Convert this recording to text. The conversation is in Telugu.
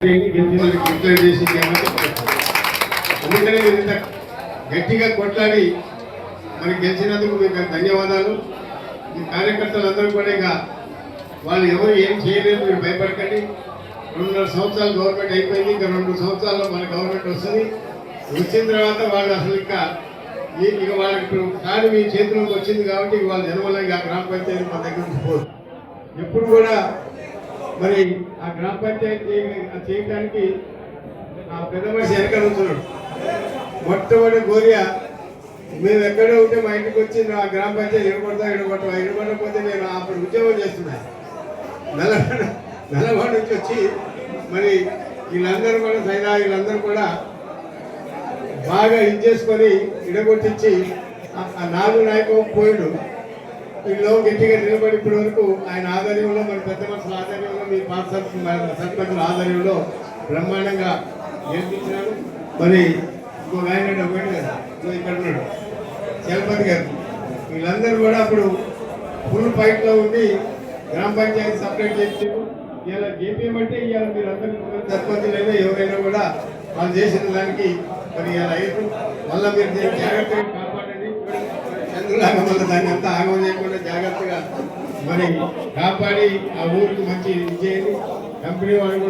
ఎందుకంటే మీరు ఇంత గట్టిగా కొట్లాడి మరి గెలిచినందుకు మీకు ధన్యవాదాలు. ఈ కార్యకర్తలందరూ కూడా ఇక వాళ్ళు ఎవరు ఏం చేయలేదు మీరు భయపడకండి. రెండున్నర సంవత్సరాలు గవర్నమెంట్ అయిపోయింది ఇంకా రెండు సంవత్సరాల్లో మన గవర్నమెంట్ వస్తుంది. వచ్చిన తర్వాత వాళ్ళు అసలు ఇంకా ఇక వాళ్ళకి కాదు మీ చేతిలోకి వచ్చింది కాబట్టి వాళ్ళు వాళ్ళ జన్మలో ఇక ఆ గ్రామ పంచాయతీ మన దగ్గర నుంచి పోదు. ఎప్పుడు కూడా మరి ఆ గ్రామ పంచాయతీ చేయడానికి ఆ పెద్ద మనిషి వెనకాల ఉంటున్నాడు. మొట్టమొదటి గోరియా మేము ఎక్కడో ఉంటే మా ఇంటికి వచ్చి ఆ గ్రామ పంచాయతీ ఇడగొడతా ఇడగొడతా ఎడబడకపోతే నేను అప్పుడు ఉద్యోగం చేస్తున్నాను నల్లగొండ నల్లగొండ నుంచి వచ్చి మరి వీళ్ళందరూ కూడా సైనా వీళ్ళందరూ కూడా బాగా ఇది చేసుకొని ఇడగొట్టించి ఆ- నాలుగు నాయకం పోయిడు. వీళ్ళు గట్టిగా నిలబడి ఇప్పటి వరకు ఆయన ఆధ్వర్యంలో మన పెద్ద మనుషుల ఆధ్వర్యంలో మీ పాత సర్పంచుల ఆధ్వర్యంలో బ్రహ్మాండంగా గెలిపించినాడు మరి ఇంకో ఆయన ఒకటి ఇక్కడ ఉన్నాడు చలపతి గారు. వీళ్ళందరూ కూడా అప్పుడు ఫుల్ ఫైట్లో ఉండి గ్రామ పంచాయతీ సపరేట్ చేసారు ఇలా జేపీఎం అంటే ఇవాళ మీరు అందరూ సర్పంచులైనా ఎవరైనా కూడా వాళ్ళు చేసిన దానికి మరి ఇలా అయ్యారు మళ్ళీ మీరు జాగ్రత్తగా మళ్ళీ దాన్ని అంతా ఆగం చేయకుండా జాగ్రత్తగా మరి కాపాడి ఆ ఊరికి మంచి ఇది చేయండి. కంపెనీ వాళ్ళు